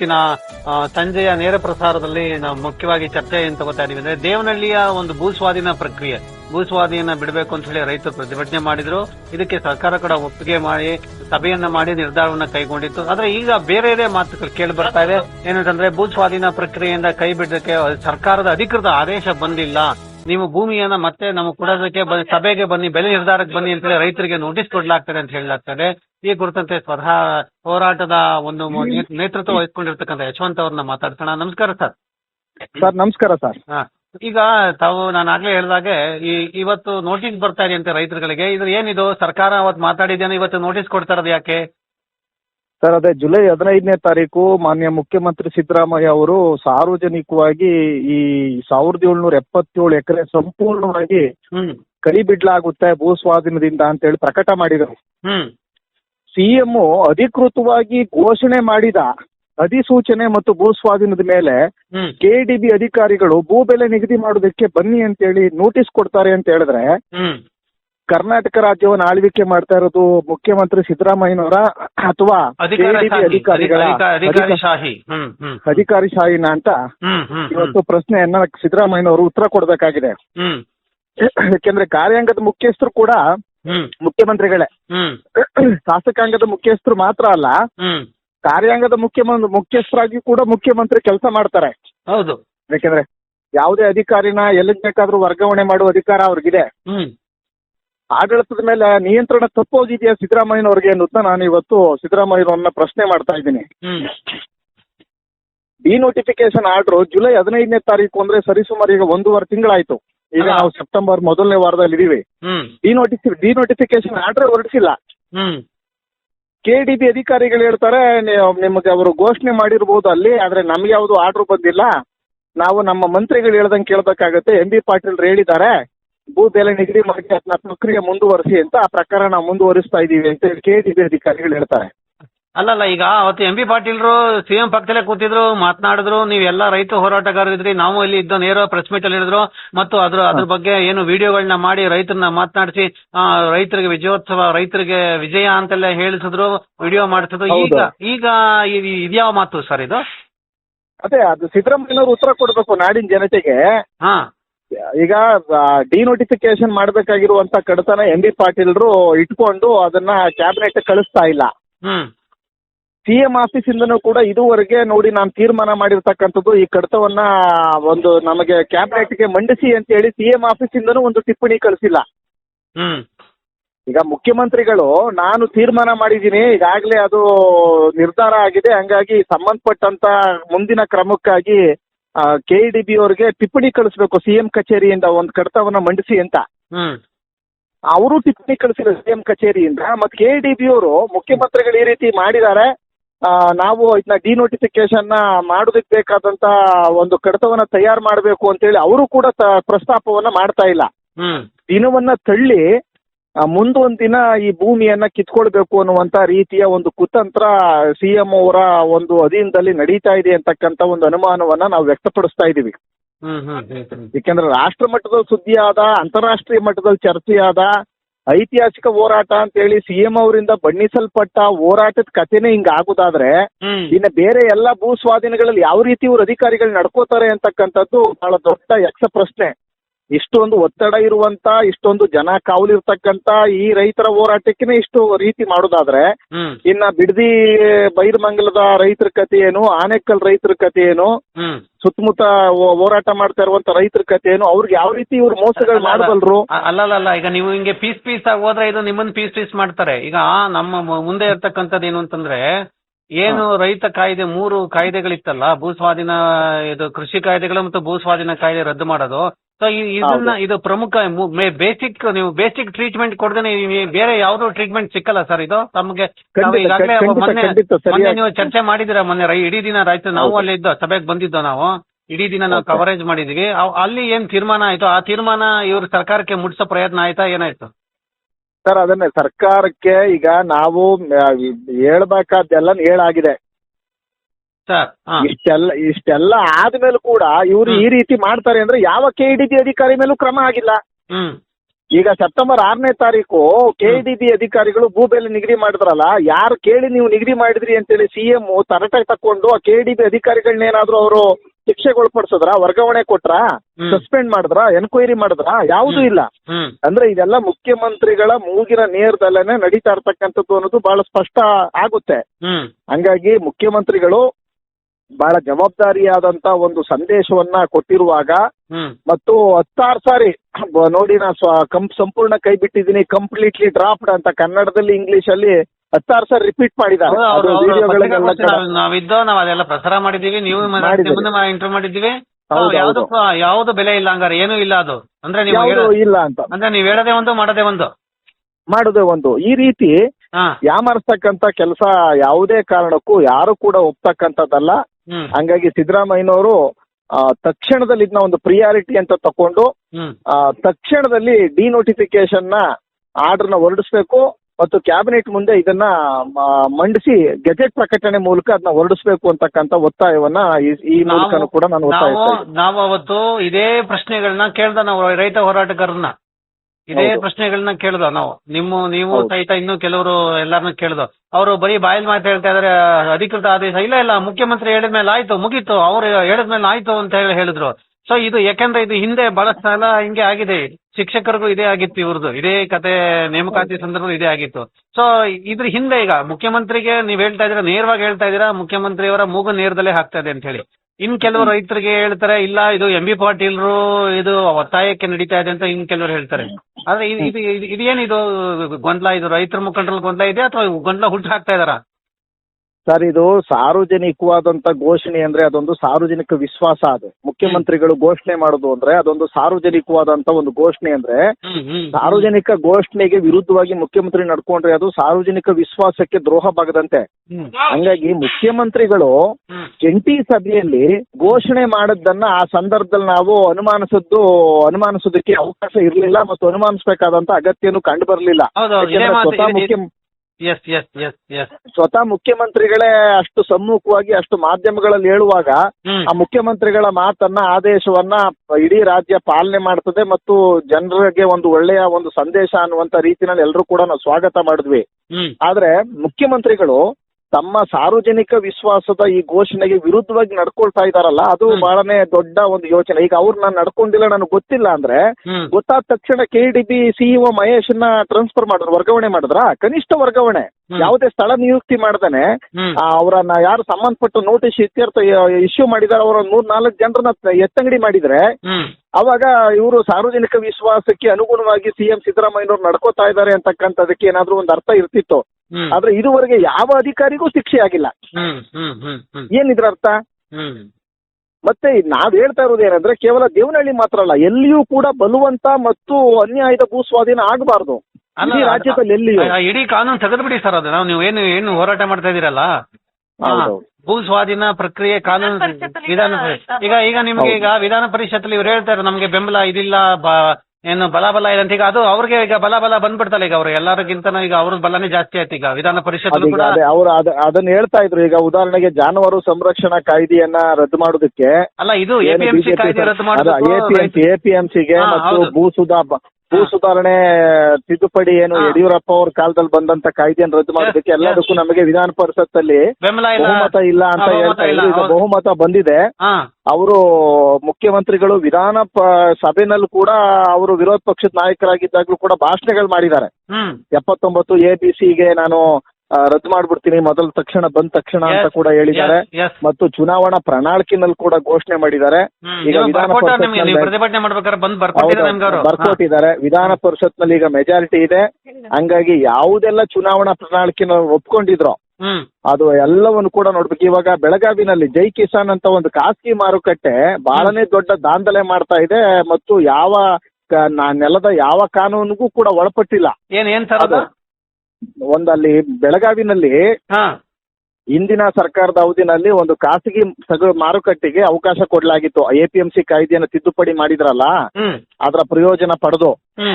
ಇವತ್ತಿನ ಸಂಜೆಯ ನೇರ ಪ್ರಸಾರದಲ್ಲಿ ನಾವು ಮುಖ್ಯವಾಗಿ ಚರ್ಚೆ ಏನ್ ತಗೋತಾ ಇದೀವಿ ಅಂದ್ರೆ ದೇವನಹಳ್ಳಿಯ ಒಂದು ಭೂಸ್ವಾಧೀನ ಪ್ರಕ್ರಿಯೆ. ಭೂಸ್ವಾಧೀನ ಬಿಡಬೇಕು ಅಂತ ಹೇಳಿ ರೈತರು ಪ್ರತಿಭಟನೆ ಮಾಡಿದ್ರು. ಇದಕ್ಕೆ ಸರ್ಕಾರ ಕೂಡ ಒಪ್ಪಿಗೆ ಮಾಡಿ, ಸಭೆಯನ್ನ ಮಾಡಿ ನಿರ್ಧಾರವನ್ನ ಕೈಗೊಂಡಿತ್ತು. ಆದ್ರೆ ಈಗ ಬೇರೆ ಬೇರೆ ಮಾತುಗಳು ಕೇಳಿ ಬರ್ತಾ ಇದೆ. ಏನಂತಂದ್ರೆ ಭೂಸ್ವಾಧೀನ ಪ್ರಕ್ರಿಯೆಯಿಂದ ಕೈ ಬಿಡಕ್ಕೆ ಸರ್ಕಾರದ ಅಧಿಕೃತ ಆದೇಶ ಬಂದಿಲ್ಲ. ನೀವು ಭೂಮಿಯನ್ನ ಮತ್ತೆ ನಮಗೆ ಕೊಡೋದಕ್ಕೆ ಬ- ಸಭೆಗೆ ಬನ್ನಿ ಬೆಲೆ ನಿರ್ಧಾರಕ್ಕೆ ಬನ್ನಿ ಅಂತ ಹೇಳಿ ರೈತರಿಗೆ ನೋಟಿಸ್ ಕೊಡ್ಲಾಗ್ತದೆ ಅಂತ ಹೇಳಲಾಗ್ತದೆ. ಈ ಕುರಿತಂತೆ ಸ್ವತಃ ಹೋರಾಟದ ಒಂದು ಮೊ- ನೇ- ನೇತೃತ್ವ ವಹಿಸಿಕೊಂಡಿರ್ತಕ್ಕಂಥ ಯಶವಂತ್ ಅವ್ರನ್ನ ಮಾತಾಡ್ಸೋಣ. ನಮಸ್ಕಾರ ಸರ್. ಸರ್ ನಮಸ್ಕಾರ ಸರ್. ಹಾ. ಈಗ ತಾವು ನಾನು ಆಗ್ಲೇ ಹೇಳಿದಾಗೆ ಈ ಇವತ್ತು ನೋಟಿಸ್ ಬರ್ತಾ ಇದೆ ಅಂತ ರೈತರುಗಳಿಗೆ. ಇದ್ರ ಏನಿದು? ಸರ್ಕಾರ ಅವತ್ತು ಮಾತಾಡಿದ್ದೇನೆ ಇವತ್ತು ನೋಟಿಸ್ ಕೊಡ್ತಾ ಇರೋದು ಯಾಕೆ? ಸರ್ ಅದೇ ಜುಲೈ ಹದಿನೈದನೇ ತಾರೀಕು ಮಾನ್ಯ ಮುಖ್ಯಮಂತ್ರಿ ಸಿದ್ದರಾಮಯ್ಯ ಅವರು ಸಾರ್ವಜನಿಕವಾಗಿ ಈ ಸಾವಿರದ ಏಳ್ನೂರ ಎಪ್ಪತ್ತೇಳು ಎಕರೆ ಸಂಪೂರ್ಣವಾಗಿ ಹ್ಮ್. ಕೈ ಬಿಡ್ಲಾಗುತ್ತೆ ಭೂ ಸ್ವಾಧೀನದಿಂದ ಅಂತ ಹೇಳಿ ಪ್ರಕಟ ಮಾಡಿದರು ಹ್ಮ್. ಸಿಎಂ ಅಧಿಕೃತವಾಗಿ ಘೋಷಣೆ ಮಾಡಿದ ಅಧಿಸೂಚನೆ ಮತ್ತು ಭೂ ಸ್ವಾಧೀನದ ಮೇಲೆ ಹ್ಮ್. ಕೆಡಿಬಿ ಅಧಿಕಾರಿಗಳು ಭೂ ಬೆಲೆ ನಿಗದಿ ಮಾಡೋದಕ್ಕೆ ಬನ್ನಿ ಅಂತ ಹೇಳಿ ನೋಟಿಸ್ ಕೊಡ್ತಾರೆ ಅಂತ ಹೇಳಿದ್ರೆ ಹ್ಮ್. ಕರ್ನಾಟಕ ರಾಜ್ಯವನ್ನು ಆಳ್ವಿಕೆ ಮಾಡ್ತಾ ಇರೋದು ಮುಖ್ಯಮಂತ್ರಿ ಸಿದ್ದರಾಮಯ್ಯನವರ ಅಥವಾ ಅಧಿಕಾರ ಅಧಿಕಾರಿಗಳ ಅಧಿಕಾರಿ ಶಾಹಿ. ಹ್ಮ್ ಹ್ಮ್ ಅಧಿಕಾರಿ ಶಾಹಿನ ಅಂತ ಹ್ಮ್ ಹ್ಮ್ ಹ್ಮ್. ಇವತ್ತು ಪ್ರಶ್ನೆಯನ್ನ ಸಿದ್ದರಾಮಯ್ಯನವರು ಉತ್ತರ ಕೊಡಬೇಕಾಗಿದೆ. ಹ್ಮ್. ಯಾಕೆಂದ್ರೆ ಕಾರ್ಯಾಂಗದ ಮುಖ್ಯಸ್ಥರು ಕೂಡ ಹ್ಮ್. ಮುಖ್ಯಮಂತ್ರಿಗಳೇ. ಹ್ಮ್. ಶಾಸಕಾಂಗದ ಮುಖ್ಯಸ್ಥರು ಮಾತ್ರ ಅಲ್ಲ ಹ್ಮ್. ಕಾರ್ಯಾಂಗದ ಮುಖ್ಯಮಂತ್ರಿ ಮುಖ್ಯಸ್ಥರಾಗಿ ಕೂಡ ಮುಖ್ಯಮಂತ್ರಿ ಕೆಲಸ ಮಾಡ್ತಾರೆ. ಹೌದು. ಯಾಕೆಂದ್ರೆ ಯಾವುದೇ ಅಧಿಕಾರಿನ ಎಲ್ಲಿ ಬೇಕಾದ್ರೂ ವರ್ಗಾವಣೆ ಮಾಡುವ ಅಧಿಕಾರ ಅವ್ರಿಗಿದೆ. ಹ್ಮ್. ಆಡಳಿತದ ಮೇಲೆ ನಿಯಂತ್ರಣ ತಪ್ಪೋಗಿದೆಯಾ ಸಿದ್ದರಾಮಯ್ಯನವ್ರಿಗೆ ಅನ್ನೋದನ್ನ ನಾನು ಇವತ್ತು ಸಿದ್ದರಾಮಯ್ಯನವ್ರನ್ನ ಪ್ರಶ್ನೆ ಮಾಡ್ತಾ ಇದ್ದೀನಿ. ಡಿ ಡಿನೋಟಿಫಿಕೇಶನ್ ಆರ್ಡರ್ ಜುಲೈ ಹದಿನೈದನೇ ತಾರೀಕು ಅಂದ್ರೆ ಸರಿಸುಮಾರು ಈಗ ಒಂದೂವರೆ ತಿಂಗಳಾಯ್ತು. ಈಗ ನಾವು ಸೆಪ್ಟೆಂಬರ್ ಮೊದಲನೇ ವಾರದಲ್ಲಿ ಇದೀವಿ. ನೋಟಿಸ್ ಡಿನೋಟಿಫಿ ಡಿನೋಟಿಫಿಕೇಶನ್ ಆರ್ಡರ್ ಹೊರಡಿಸಿಲ್ಲ. ಕೆಡಿಬಿ ಅಧಿಕಾರಿಗಳು ಹೇಳ್ತಾರೆ ನಿಮಗೆ ಅವರು ಘೋಷಣೆ ಮಾಡಿರ್ಬೋದು ಅಲ್ಲಿ ಆದ್ರೆ ನಮ್ಗೆ ಯಾವುದು ಆರ್ಡರ್ ಬಂದಿಲ್ಲ. ನಾವು ನಮ್ಮ ಮಂತ್ರಿಗಳು ಹೇಳ್ದಂಗೆ ಕೇಳಬೇಕಾಗತ್ತೆ. ಎಂ ಬಿ ಪಾಟೀಲ್ ಹೇಳಿದ್ದಾರೆ. ಭೂ ಬೆಲೆ ನಿಗದಿ ಮಾಡಿ ಅದನ್ನ ಪ್ರಕ್ರಿಯೆ ಮುಂದುವರಿಸಿ ಅಂತ ಆ ಪ್ರಕರಣ ನಾವು ಮುಂದುವರಿಸ್ತಾ ಇದ್ದೀವಿ ಅಂತ ಹೇಳಿ ಕೆಡಿಬಿ ಅಧಿಕಾರಿಗಳು ಹೇಳ್ತಾರೆ. ಅಲ್ಲಲ್ಲ ಈಗ ಅವತ್ತು ಎಂ ಬಿ ಪಾಟೀಲ್ರು ಸಿಎಂ ಪಕ್ಕದಲ್ಲೇ ಕೂತಿದ್ರು ಮಾತನಾಡಿದ್ರು ನೀವೆಲ್ಲ ರೈತ ಹೋರಾಟಗಾರರಿದ್ರಿ ನಾವು ಇಲ್ಲಿ ಇದ್ದ ನೇರ ಪ್ರೆಸ್ ಮೀಟ್ ಅಲ್ಲಿ ಹೇಳಿದ್ರು ಮತ್ತು ಅದ್ರ ಅದ್ರ ಬಗ್ಗೆ ಏನು ವಿಡಿಯೋಗಳನ್ನ ಮಾಡಿ ರೈತರನ್ನ ಮಾತನಾಡಿಸಿ ರೈತರಿಗೆ ವಿಜಯೋತ್ಸವ ರೈತರಿಗೆ ವಿಜಯ ಅಂತೆಲ್ಲ ಹೇಳಿಸಿದ್ರು ವಿಡಿಯೋ ಮಾಡಿಸಿದ್ರು ಈಗ ಈಗ ಇದ್- ಇದ್ಯಾವ ಮಾತು ಸರ್ ಇದು? ಅದೇ ಅದು ಸಿದ್ದರಾಮಯ್ಯನವರು ಉತ್ತರ ಕೊಡಬೇಕು ನಾಡಿನ ಜನತೆಗೆ. ಹಾ. ಈಗ ಡಿನೋಟಿಫಿಕೇಶನ್ ಮಾಡಬೇಕಾಗಿರುವಂತ ಕಡತನ ಎಂ ಬಿ ಪಾಟೀಲ್ರು ಇಟ್ಕೊಂಡು ಅದನ್ನ ಕ್ಯಾಬಿನೆಟ್ ಕಳಿಸ್ತಾ ಇಲ್ಲ. ಹ್ಮ್. ಸಿಎಂ ಆಫೀಸ್ ಇಂದನೂ ಕೂಡ ಇದುವರೆಗೆ ನೋಡಿ ನಾನು ತೀರ್ಮಾನ ಮಾಡಿರ್ತಕ್ಕಂಥದ್ದು ಈ ಕಡತವನ್ನ ಒಂದು ನಮಗೆ ಕ್ಯಾಬಿನೆಟ್ಗೆ ಮಂಡಿಸಿ ಅಂತ ಹೇಳಿ ಸಿಎಂ ಆಫೀಸ್ ಇಂದನೂ ಒಂದು ಟಿಪ್ಪಣಿ ಕಳಿಸಿಲ್ಲ. ಹ್ಮ್. ಈಗ ಮುಖ್ಯಮಂತ್ರಿಗಳು ನಾನು ತೀರ್ಮಾನ ಮಾಡಿದ್ದೀನಿ ಈಗಾಗಲೇ ಅದು ನಿರ್ಧಾರ ಆಗಿದೆ ಹಂಗಾಗಿ ಸಂಬಂಧಪಟ್ಟಂತ ಮುಂದಿನ ಕ್ರಮಕ್ಕಾಗಿ ಕೆ ಡಿ ಬಿ ಅವ್ರಿಗೆ ಟಿಪ್ಪಣಿ ಕಳಿಸ್ಬೇಕು ಸಿಎಂ ಕಚೇರಿಯಿಂದ ಒಂದು ಕಡತವನ್ನ ಮಂಡಿಸಿ ಅಂತ. ಹ್ಮ್. ಅವರು ಟಿಪ್ಪಣಿ ಕಳಿಸಿದ್ರು ಸಿಎಂ ಕಚೇರಿಯಿಂದ ಮತ್ತೆ ಕೆ ಡಿ ಬಿ ಅವರು ಮುಖ್ಯಮಂತ್ರಿಗಳು ಈ ರೀತಿ ಮಾಡಿದ್ದಾರೆ. ಆ, ನಾವು ಇದನ್ನ ಡಿನೋಟಿಫಿಕೇಶನ್ ಮಾಡೋದಕ್ಕೆ ಬೇಕಾದಂತ ಒಂದು ಕಡತವನ್ನ ತಯಾರು ಮಾಡಬೇಕು ಅಂತೇಳಿ ಅವರು ಕೂಡ ತ- ಪ್ರಸ್ತಾಪವನ್ನ ಮಾಡ್ತಾ ಇಲ್ಲ. ಹ್ಮ್. ದಿನವನ್ನ ತಳ್ಳಿ ಮುಂದೊಂದ್ ದಿನ ಈ ಭೂಮಿಯನ್ನ ಕಿತ್ಕೊಳ್ಬೇಕು ಅನ್ನುವಂತ ರೀತಿಯ ಒಂದು ಕುತಂತ್ರ ಸಿಎಂ ಅವರ ಒಂದು ಅಧೀನದಲ್ಲಿ ನಡೀತಾ ಇದೆ ಅಂತಕ್ಕಂತ ಒಂದು ಅನುಮಾನವನ್ನ ನಾವು ವ್ಯಕ್ತಪಡಿಸ್ತಾ ಇದೀವಿ ಯಾಕಂದ್ರೆ ಏಕೆಂದ್ರೆ ರಾಷ್ಟ್ರ ಮಟ್ಟದಲ್ಲಿ ಸುದ್ದಿಯಾದ ಅಂತಾರಾಷ್ಟ್ರೀಯ ಮಟ್ಟದಲ್ಲಿ ಚರ್ಚೆಯಾದ ಐತಿಹಾಸಿಕ ಹೋರಾಟ ಅಂತ ಹೇಳಿ ಸಿಎಂ ಅವರಿಂದ ಬಣ್ಣಿಸಲ್ಪಟ್ಟ ಹೋರಾಟದ ಕಥೆನೇ ಹಿಂಗ ಆಗುದಾದ್ರೆ ಇನ್ನ ಇನ್ನು ಬೇರೆ ಎಲ್ಲ ಭೂ ಸ್ವಾಧೀನಗಳಲ್ಲಿ ಯಾವ ರೀತಿ ಇವ್ರು ಅಧಿಕಾರಿಗಳು ನಡ್ಕೋತಾರೆ ಅಂತಕ್ಕಂಥದ್ದು ಬಹಳ ದೊಡ್ಡ ಯಕ್ಷ ಪ್ರಶ್ನೆ ಇಷ್ಟೊಂದು ಒತ್ತಡ ಇರುವಂತ ಇಷ್ಟೊಂದು ಜನ ಕಾವಲಿರ್ತಕ್ಕಂತ ಈ ರೈತರ ಹೋರಾಟಕ್ಕೆ ಇಷ್ಟು ರೀತಿ ಮಾಡೋದಾದ್ರೆ ಹ್ಮ್. ಇನ್ನ ಬಿಡದಿ ಬೈರಮಂಗಲದ ರೈತರ ಕಥೆ ಏನು ಆನೆಕಲ್ ರೈತರ ಕಥೆ ಏನು ಹ್ಮ್. ಸುತ್ತಮುತ್ತ ಹೋ- ಹೋರಾಟ ಮಾಡ್ತಾ ಇರುವಂತ ರೈತರ ಕಥೆ ಏನು ಅವ್ರಿಗೆ ಯಾವ ರೀತಿ ಇವ್ರು ಮೋಸಗಳು ಮಾಡಬಲ್ರು? ಅಲ್ಲ ಅಲ್ಲಲ್ಲ ಈಗ ನೀವು ಹಿಂಗೆ ಪೀಸ್ ಪೀಸ್ ಆಗಿ ಹೋದ್ರೆ ಇದು ನಿಮ್ಮನ್ನ ಪೀಸ್ ಪೀಸ್ ಮಾಡ್ತಾರೆ. ಈಗ ನಮ್ಮ ಮು- ಮುಂದೆ ಇರ್ತಕ್ಕಂಥದ್ದು ಏನು ಅಂತಂದ್ರೆ ಏನು ರೈತ ಕಾಯ್ದೆ ಮೂರು ಕಾಯ್ದೆಗಳಿತ್ತಲ್ಲ ಭೂ ಸ್ವಾಧೀನ ಇದು ಕೃಷಿ ಕಾಯ್ದೆಗಳು ಮತ್ತು ಭೂ ಸ್ವಾಧೀನ ಕಾಯ್ದೆ ರದ್ದು ಮಾಡೋದು. ಸೊ ಇದನ್ನ ಇದು ಪ್ರಮುಖ ಬೇಸಿಕ್ ನೀವು ಬೇಸಿಕ್ ಟ್ರೀಟ್ಮೆಂಟ್ ಕೊಡ್ದೇನೆ ಬೇರೆ ಯಾವ್ದು ಟ್ರೀಟ್ಮೆಂಟ್ ಸಿಕ್ಕಲ್ಲ ಸರ್ ಇದು? ತಮಗೆ ಈಗಾಗಲೇ ಮೊನ್ನೆ ನೀವು ಚರ್ಚೆ ಮಾಡಿದಿರ ಮೊನ್ನೆ ರೈ- ಇಡೀ ದಿನ ರೈತ ನಾವು ಅಲ್ಲಿ ಇದ್ದೋ ಸಭೆಗೆ ಬಂದಿದ್ದೋ ನಾವು? ಇಡೀ ದಿನ ನಾವು. ಕವರೇಜ್ ಮಾಡಿದ್ವಿ ಅಲ್ಲಿ ಏನ್ ತೀರ್ಮಾನ ಆಯ್ತು? ಆ ತೀರ್ಮಾನ ಇವ್ರ ಸರ್ಕಾರಕ್ಕೆ ಮುಟ್ಸೋ ಪ್ರಯತ್ನ ಆಯ್ತಾ ಏನಾಯ್ತು? ಸರ್ ಅದನ್ನೇ ಸರ್ಕಾರಕ್ಕೆ ಈಗ ನಾವು ಹೇಳ್ಬೇಕಾದ್ದೆಲ್ಲ ಹೇಳಾಗಿದೆ. ಸರ್ ಇಷ್ಟೆಲ್ಲ ಇಷ್ಟೆಲ್ಲ ಆದ್ಮೇಲೆ ಕೂಡ ಇವ್ರು ಈ ರೀತಿ ಮಾಡ್ತಾರೆ ಅಂದ್ರೆ ಯಾವ ಕೆ ಡಿ ಬಿ ಅಧಿಕಾರಿ ಮೇಲೂ ಕ್ರಮ ಆಗಿಲ್ಲ. ಈಗ ಸೆಪ್ಟೆಂಬರ್ ಆರನೇ ತಾರೀಕು ಕೆಡಿಬಿ ಅಧಿಕಾರಿಗಳು ಭೂ ಬೆಲೆ ನಿಗದಿ ಮಾಡಿದ್ರಲ್ಲ ಯಾರು ಕೇಳಿ ನೀವು ನಿಗದಿ ಮಾಡಿದ್ರಿ ಅಂತೇಳಿ ಸಿ ಎಂ ತರಟೆ ತಕೊಂಡು ಆ ಕೆಡಿಬಿ ಅಧಿಕಾರಿಗಳನ್ನೇನಾದ್ರೂ ಅವರು ಶಿಕ್ಷೆಗೊಳಪಡಿಸಿದ್ರ ವರ್ಗಾವಣೆ ಕೊಟ್ರ. ಸಸ್ಪೆಂಡ್ ಮಾಡಿದ್ರ ಎನ್ಕ್ವೈರಿ ಮಾಡಿದ್ರ ಯಾವುದೂ ಇಲ್ಲ. ಅಂದ್ರೆ ಇದೆಲ್ಲ ಮುಖ್ಯಮಂತ್ರಿಗಳ ಮೂಗಿನ ನೇರದಲ್ಲೇನೆ ನಡೀತಾ ಇರ್ತಕ್ಕಂಥದ್ದು ಅನ್ನೋದು ಬಹಳ ಸ್ಪಷ್ಟ ಆಗುತ್ತೆ. ಹಂಗಾಗಿ ಮುಖ್ಯಮಂತ್ರಿಗಳು ಬಹಳ ಜವಾಬ್ದಾರಿಯಾದಂತ ಒಂದು ಸಂದೇಶವನ್ನ ಕೊಟ್ಟಿರುವಾಗ ಮತ್ತು ಹತ್ತಾರು ಸಾರಿ ನೋಡಿ ನಾ ಸ್ವ ಕಂ ಸಂಪೂರ್ಣ ಕೈ ಬಿಟ್ಟಿದ್ದೀನಿ ಕಂಪ್ಲೀಟ್ಲಿ ಡ್ರಾಪ್ಡ್ ಅಂತ ಕನ್ನಡದಲ್ಲಿ ಇಂಗ್ಲಿಷ್ ಅಲ್ಲಿ ಹತ್ತಾರು ಸಾರಿ ರಿಪೀಟ್ ಮಾಡಿದ್ದಾರೆ. ನಾವ್- ನಾವಿದ್ದೋ ನಾವ್ ಅದೆಲ್ಲ ಪ್ರಸಾರ ಮಾಡಿದೀವಿ ನೀವು. ಇಂಟರ್ವ್ಯೂ ಮಾಡಿದೀವಿ ಯಾವ್ದು ಬೆಲೆ ಇಲ್ಲ ಹಂಗಾರೆ ಏನು ಇಲ್ಲ ಅದು. ಅಂದ್ರೆ ನೀವು ಇಲ್ಲ ಅಂತ. ಅಂದ್ರೆ ನೀವ್ ಹೇಳದೆ ಒಂದು ಮಾಡದೆ ಒಂದು. ಮಾಡುದೇ ಒಂದು. ಈ ರೀತಿ ಯಾಮರ್ಸ್ತಕ್ಕಂತ ಕೆಲಸ ಯಾವುದೇ ಕಾರಣಕ್ಕೂ ಯಾರು ಕೂಡ ಒಪ್ತಕ್ಕಂಥದ್ದಲ್ಲ. ಹಂಗಾಗಿ ಸಿದ್ದರಾಮಯ್ಯನವರು ಆ, ತಕ್ಷಣದಲ್ಲಿ ಇದನ್ನ ಒಂದು ಪ್ರಿಯಾರಿಟಿ ಅಂತ ತಕೊಂಡು ತಕ್ಷಣದಲ್ಲಿ ಡಿನೋಟಿಫಿಕೇಶನ್ನ ಆರ್ಡರ್ನ ಹೊರಡಿಸ್ಬೇಕು ಮತ್ತು ಕ್ಯಾಬಿನೆಟ್ ಮುಂದೆ ಇದನ್ನ ಮಂಡಿಸಿ ಗೆಜೆಟ್ ಪ್ರಕಟಣೆ ಮೂಲಕ ಅದನ್ನ ಹೊರಡಿಸಬೇಕು ಅಂತಕ್ಕಂಥ ಒತ್ತಾಯವನ್ನ ಈ- ಮೂಲಕ ಮೂಲಕನೂ ಕೂಡ ನಾನು. ನಾವು ಅವತ್ತು ಇದೇ ಪ್ರಶ್ನೆಗಳನ್ನ ಕೇಳ್ದ ನಾವು ರೈತ ಹೋರಾಟಗಾರರನ್ನ. ಇದೇ. ಪ್ರಶ್ನೆಗಳನ್ನ ಕೇಳ್ದ ನಾವು. ನಿಮ್ಮ ನೀವು. ಸಹಿತ ಇನ್ನು ಕೆಲವರು ಎಲ್ಲಾರನ್ನ ಕೇಳ್ದು. ಅವರು ಬರೀ ಬಾಯಲ್ ಮಾತು ಹೇಳ್ತಾ ಇದಾರೆ ಅಧಿಕೃತ ಆದೇಶ. ಇಲ್ಲ ಇಲ್ಲ ಮುಖ್ಯಮಂತ್ರಿ ಹೇಳಿದ್ಮೇಲೆ ಆಯ್ತು ಮುಗೀತು. ಅವ್ರು ಹೇಳಿದ್ಮೇಲೆ ಆಯ್ತು ಅಂತ ಹೇಳಿ ಹೇಳಿದ್ರು. ಸೊ ಇದು ಯಾಕಂದ್ರೆ ಇದು ಹಿಂದೆ ಬಹಳ ಸಲ ಹಿಂಗೆ ಆಗಿದೆ. ಶಿಕ್ಷಕರಿಗೂ ಇದೇ ಆಗಿತ್ತು ಇವ್ರದ್ದು ಇದೇ ಕತೆ ನೇಮಕಾತಿ ಸಂದರ್ಭದಲ್ಲಿ ಇದೇ ಆಗಿತ್ತು. ಸೊ ಇದ್ರ ಹಿಂದೆ ಈಗ ಮುಖ್ಯಮಂತ್ರಿಗೆ ನೀವ್ ಹೇಳ್ತಾ ಇದೀರಾ ನೇರವಾಗಿ ಹೇಳ್ತಾ ಇದೀರಾ ಮುಖ್ಯಮಂತ್ರಿಯವರ ಮೂಗು ನೇರದಲ್ಲೇ ಹಾಕ್ತಾ ಇದೆ ಅಂತ ಹೇಳಿ. ಇನ್ ಕೆಲವರು ರೈತರಿಗೆ ಹೇಳ್ತಾರೆ ಇಲ್ಲ ಇದು ಎಂ ಬಿ ಪಾಟೀಲ್ರು ಇದು ಒತ್ತಾಯಕ್ಕೆ ನಡೀತಾ ಇದೆ ಅಂತ ಇನ್ ಕೆಲವರು ಹೇಳ್ತಾರೆ. ಆದ್ರೆ ಇದು ಇದು ಇದು- ಇದೇನಿದು ಗೊಂದಲ ಇದು? ರೈತರ ಮುಖಂಡರಲ್ಲಿ ಗೊಂದಲ ಇದೆ ಅಥವಾ ಗೊಂದಲ ಹುಟ್ಟು ಹಾಕ್ತಾ ಇದಾರ? ಸರ್ ಇದು ಸಾರ್ವಜನಿಕವಾದಂತ ಘೋಷಣೆ ಅಂದ್ರೆ ಅದೊಂದು ಸಾರ್ವಜನಿಕ ವಿಶ್ವಾಸ ಅದು. ಮುಖ್ಯಮಂತ್ರಿಗಳು ಘೋಷಣೆ ಮಾಡೋದು ಅಂದ್ರೆ ಅದೊಂದು ಸಾರ್ವಜನಿಕವಾದಂತ ಒಂದು ಘೋಷಣೆ ಅಂದ್ರೆ ಸಾರ್ವಜನಿಕ ಘೋಷಣೆಗೆ ವಿರುದ್ಧವಾಗಿ ಮುಖ್ಯಮಂತ್ರಿ ನಡ್ಕೊಂಡ್ರೆ ಅದು ಸಾರ್ವಜನಿಕ ವಿಶ್ವಾಸಕ್ಕೆ ದ್ರೋಹ ಬಾಗದಂತೆ. ಹಂಗಾಗಿ ಮುಖ್ಯಮಂತ್ರಿಗಳು ಜಂಟಿ ಸಭೆಯಲ್ಲಿ ಘೋಷಣೆ ಮಾಡದ್ದನ್ನ ಆ ಸಂದರ್ಭದಲ್ಲಿ ನಾವು ಅನುಮಾನಿಸದ್ದು ಅನುಮಾನಿಸೋದಕ್ಕೆ ಅವಕಾಶ ಇರಲಿಲ್ಲ ಮತ್ತು ಅನುಮಾನಿಸಬೇಕಾದಂತ ಅಗತ್ಯನೂ ಕಂಡು ಬರಲಿಲ್ಲ. ಎಸ್ ಎಸ್ ಎಸ್ ಎಸ್ ಸ್ವತಃ ಮುಖ್ಯಮಂತ್ರಿಗಳೇ ಅಷ್ಟು ಸಮ್ಮುಖವಾಗಿ ಅಷ್ಟು ಮಾಧ್ಯಮಗಳಲ್ಲಿ ಹೇಳುವಾಗ ಹ್ಮ್. ಆ ಮುಖ್ಯಮಂತ್ರಿಗಳ ಮಾತನ್ನ ಆದೇಶವನ್ನ ಇಡೀ ರಾಜ್ಯ ಪಾಲನೆ ಮಾಡ್ತದೆ ಮತ್ತು ಜನರಿಗೆ ಒಂದು ಒಳ್ಳೆಯ ಒಂದು ಸಂದೇಶ ಅನ್ನುವಂತ ರೀತಿನಲ್ಲಿ ಎಲ್ಲರೂ ಕೂಡ ನಾವು ಸ್ವಾಗತ ಮಾಡಿದ್ವಿ. ಹ್ಮ್. ಆದ್ರೆ ಮುಖ್ಯಮಂತ್ರಿಗಳು ತಮ್ಮ ಸಾರ್ವಜನಿಕ ವಿಶ್ವಾಸದ ಈ ಘೋಷಣೆಗೆ ವಿರುದ್ಧವಾಗಿ ನಡ್ಕೊಳ್ತಾ ಇದಾರಲ್ಲ ಅದು. ಬಹಳನೇ ದೊಡ್ಡ ಒಂದು ಯೋಚನೆ. ಈಗ ಅವ್ರು ನಾನು ನಡ್ಕೊಂಡಿಲ್ಲ ನನಗೆ ಗೊತ್ತಿಲ್ಲ ಅಂದ್ರೆ ಗೊತ್ತಾದ ತಕ್ಷಣ ಕೆ ಡಿ ಬಿ ಸಿಇಒ ಮಹೇಶನ್ನ ಟ್ರಾನ್ಸ್ಫರ್ ಮಾಡಿದ್ರು ವರ್ಗಾವಣೆ ಮಾಡಿದ್ರ? ಕನಿಷ್ಠ ವರ್ಗಾವಣೆ. ಯಾವುದೇ ಸ್ಥಳ ನಿಯುಕ್ತಿ ಮಾಡ್ದೇನೆ. ಆ, ಅವರನ್ನ ಯಾರು ಸಂಬಂಧಪಟ್ಟ ನೋಟಿಸ್ ಇತ್ಯರ್ಥ ಇಶ್ಯೂ ಮಾಡಿದಾರೆ ಅವರ ಮೂರ್ ನಾಲ್ಕು ಜನರನ್ನ ಎತ್ತಂಗಡಿ ಮಾಡಿದ್ರೆ ಅವಾಗ ಇವರು ಸಾರ್ವಜನಿಕ ವಿಶ್ವಾಸಕ್ಕೆ ಅನುಗುಣವಾಗಿ ಸಿಎಂ ಸಿದ್ದರಾಮಯ್ಯನವ್ರು ನಡ್ಕೋತಾ ಇದ್ದಾರೆ ಅಂತಕ್ಕಂಥದಕ್ಕೆ ಏನಾದ್ರೂ ಒಂದು ಅರ್ಥ ಇರ್ತಿತ್ತು? ಆದ್ರೆ ಇದುವರೆಗೆ ಯಾವ ಅಧಿಕಾರಿಗೂ ಶಿಕ್ಷೆ ಆಗಿಲ್ಲ. ಏನ್ ಇದ್ರ ಅರ್ಥ? ಹ್ಮ್. ಮತ್ತೆ ನಾವ್ ಹೇಳ್ತಾ ಇರೋದು ಏನಂದ್ರೆ ಕೇವಲ ದೇವನಹಳ್ಳಿ ಮಾತ್ರ ಅಲ್ಲ ಎಲ್ಲಿಯೂ ಕೂಡ ಬಲವಂತ ಮತ್ತು ಅನ್ಯಾಯದ ಭೂ ಸ್ವಾಧೀನ ಆಗಬಾರ್ದು. ಅಲ್ಲ, ರಾಜ್ಯದಲ್ಲಿ ಎಲ್ಲಿಯೂ. ಆ ಇಡೀ ಕಾನೂನು ತೆಗೆದ್ಬಿಡಿ ಸರ್ ಅದನ್ನ ನೀವು ಏನು ಏನು ಹೋರಾಟ ಮಾಡ್ತಾ ಇದೀರಲ್ಲ ಭೂ ಸ್ವಾಧೀನ ಪ್ರಕ್ರಿಯೆ ಕಾನೂನು ವಿಧಾನ ಈಗ ಈಗ ನಿಮ್ಗೆ ಈಗ ವಿಧಾನ ಪರಿಷತ್ತಲ್ಲಿ ಇವ್ರು ಹೇಳ್ತಾರೆ ನಮ್ಗೆ ಬೆಂಬಲ ಇದಿಲ್ಲ ಏನು ಬಲ ಬಲ ಇದೆ ಅಂತ ಈಗ ಅದು ಅವ್ರಿಗೆ ಈಗ ಬಲ ಬಲ ಬಂದ್ಬಿಡ್ತಲ್ಲ ಈಗ ಅವ್ರು ಎಲ್ಲರಿಗಿಂತ ಈಗ ಅವ್ರ ಬಲನೇ ಜಾಸ್ತಿ ಆಯ್ತು ಈಗ ವಿಧಾನ ಪರಿಷತ್ ಅದೀಗ ಕೂಡ ಅದೇ ಅವ್ರು ಅದ ಅದನ್ನ ಹೇಳ್ತಾ ಇದ್ರು ಈಗ ಉದಾಹರಣೆಗೆ ಜಾನುವಾರು ಸಂರಕ್ಷಣಾ ಕಾಯ್ದೆಯನ್ನ ರದ್ದು ಮಾಡೋದಕ್ಕೆ ಅಲ್ಲ ಇದು ಎಪಿಎಂಸಿ ಕಾಯ್ದೆ ರದ್ದು ಮಾಡಬೇಕು ಎಪಿಎಂಸಿ ಎಪಿಎಂಸಿಗೆ ಹಾ, ಮತ್ತು ಹೌದು. ಭೂ ಸುಧಾ ಭೂ ಸುಧಾರಣೆ ತಿದ್ದುಪಡಿ ಏನು. ಯಡಿಯೂರಪ್ಪ ಅವ್ರ ಕಾಲದಲ್ಲಿ ಬಂದಂತ ಕಾಯ್ದೆಯನ್ನು ರದ್ದು ಮಾಡೋದಕ್ಕೆ. ಎಲ್ಲದಕ್ಕೂ ನಮಗೆ ವಿಧಾನ ಪರಿಷತ್ತಲ್ಲಿ ಬಹುಮತ ಇಲ್ಲ ಅಂತ ಹೇಳ್ತಾ ಇದ್ರು. ಈಗ ಬಹುಮತ ಬಂದಿದೆ. ಅವರು ಮುಖ್ಯಮಂತ್ರಿಗಳು ವಿಧಾನ ಸಭೆನಲ್ಲಿ ಕೂಡ ಅವರು ವಿರೋಧ ಪಕ್ಷದ ನಾಯಕರಾಗಿದ್ದಾಗಲೂ ಕೂಡ ಭಾಷಣಗಳು ಮಾಡಿದ್ದಾರೆ. ಎಪ್ಪತ್ತೊಂಬತ್ತು ಎ ಬಿ ಸಿಗೆ ನಾನು ರದ್ದು ಮಾಡ್ಬಿಡ್ತೀನಿ. ಮೊದಲ ತಕ್ಷಣ ಬಂದ ತಕ್ಷಣ ಅಂತ ಕೂಡ ಹೇಳಿದ್ದಾರೆ. ಮತ್ತು ಚುನಾವಣಾ ಪ್ರಣಾಳಿಕೆನಲ್ಲಿ ಕೂಡ ಘೋಷಣೆ ಮಾಡಿದ್ದಾರೆ. ಈಗ ವಿಧಾನ ಪರಿಷತ್ ನಲ್ಲಿ- ಬರ್ಕೊಟ್ಟಿದ್ದಾರೆ. ವಿಧಾನ ಪರಿಷತ್ನಲ್ಲಿ ಈಗ ಮೆಜಾರಿಟಿ ಇದೆ. ಹಂಗಾಗಿ ಯಾವುದೆಲ್ಲ ಚುನಾವಣಾ ಪ್ರಣಾಳಿಕೆನ ಒಪ್ಕೊಂಡಿದ್ರು ಅದು ಎಲ್ಲವನ್ನು ಕೂಡ ನೋಡ್ಬೇಕು. ಇವಾಗ ಬೆಳಗಾವಿನಲ್ಲಿ ಜೈ ಕಿಸಾನ್ ಅಂತ ಒಂದು ಖಾಸಗಿ ಮಾರುಕಟ್ಟೆ ಬಹಳನೇ ದೊಡ್ಡ ದಾಂಧಲೆ ಮಾಡ್ತಾ ಇದೆ. ಮತ್ತು ಯಾವ ನೆಲದ ಯಾವ ಕಾನೂನಿಗೂ ಕೂಡ ಒಳಪಟ್ಟಿಲ್ಲ. ಒಂದಲ್ಲಿ ಬೆಳಗಾವಿನಲ್ಲಿ ಹಾ. ಹಿಂದಿನ ಸರ್ಕಾರದ ಅವಧಿನಲ್ಲಿ ಒಂದು ಖಾಸಗಿ ಸಗ ಮಾರುಕಟ್ಟೆಗೆ ಅವಕಾಶ ಕೊಡಲಾಗಿತ್ತು. ಸಿ ಕಾಯ್ದೆಯನ್ನು ತಿದ್ದುಪಡಿ ಮಾಡಿದ್ರಲ್ಲ? ಹ್ಮ್. ಅದರ ಪ್ರಯೋಜನ ಪಡೆದು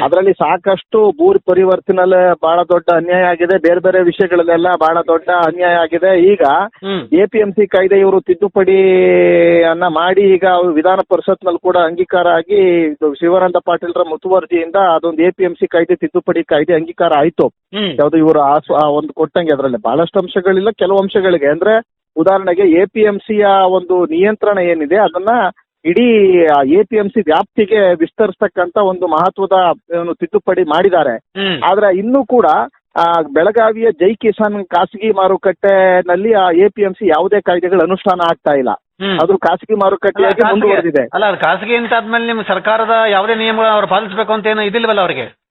ಅದರಲ್ಲಿ ಸಾಕಷ್ಟು ಭೂ ಪರಿವರ್ತನಲ್ಲೇ ಬಹಳ ದೊಡ್ಡ ಅನ್ಯಾಯ ಆಗಿದೆ. ಬೇರೆ ಬೇರೆ ವಿಷಯಗಳಲ್ಲೆಲ್ಲ ಬಹಳ ದೊಡ್ಡ ಅನ್ಯಾಯ ಆಗಿದೆ. ಈಗ APMC A P M C ಕಾಯ್ದೆ ಇವರು ತಿದ್ದುಪಡಿಯನ್ನ ಮಾಡಿ ಈಗ ಅವ್ರು ವಿಧಾನ ಪರಿಷತ್ನಲ್ಲಿ ಕೂಡ ಅಂಗೀಕಾರ ಆಗಿ ಇದು ಶಿವಾನಂದ ಪಾಟೀಲ್ರ ಮುತುವರ್ಜಿಯಿಂದ ಅದೊಂದು ಎ ಪಿ ಎಂ ಸಿ ಕಾಯ್ದೆ ತಿದ್ದುಪಡಿ ಕಾಯ್ದೆ ಅಂಗೀಕಾರ ಆಯ್ತು. ಯಾವ್ದು ಯಾವುದು ಇವರು ಆ ಒಂದು ಕೊಟ್ಟಂಗೆ ಅದರಲ್ಲಿ ಬಹಳಷ್ಟು ಅಂಶಗಳಿಲ್ಲ. ಕೆಲವು ಅಂಶಗಳಿಗೆ. ಅಂದ್ರೆ ಉದಾಹರಣೆಗೆ ಎ ಪಿ ಎಂ ಸಿಯ ಒಂದು ನಿಯಂತ್ರಣ ಏನಿದೆ ಅದನ್ನ ಇಡೀ ಎ ಪಿ ಎಂ ಸಿ ವ್ಯಾಪ್ತಿಗೆ ವಿಸ್ತರಿಸ್ತಕ್ಕಂತ ಒಂದು ಮಹತ್ವದ ಏನು ತಿದ್ದುಪಡಿ ಮಾಡಿದ್ದಾರೆ. ಹ್ಮ್. ಆದ್ರೆ ಇನ್ನೂ ಕೂಡ ಆ, ಬೆಳಗಾವಿಯ ಜೈ ಕಿಸಾನ್ ಖಾಸಗಿ ಮಾರುಕಟ್ಟೆನಲ್ಲಿ ಆ ಎ ಪಿ ಎಂ ಸಿ ಯಾವುದೇ ಕಾಯ್ದೆಗಳು ಅನುಷ್ಠಾನ ಆಗ್ತಾ ಇಲ್ಲ. ಹ್ಮ್. ಅದು ಖಾಸಗಿ ಮಾರುಕಟ್ಟೆಯಾಗಿ ಖಾಸಗಿ- ಮುಂದುವರೆದಿದೆ. ಅಲ್ಲ ಖಾಸಗಿ ಅಂತ ಆದ್ಮೇಲೆ ನಿಮ್ ಸರ್ಕಾರದ ಯಾವುದೇ ನಿಯಮಗಳು ಅವ್ರು ಪಾಲಿಸಬೇಕು ಅಂತ ಏನು ಇದಿಲ್ವಲ್ಲ ಅವ್ರಿಗೆ?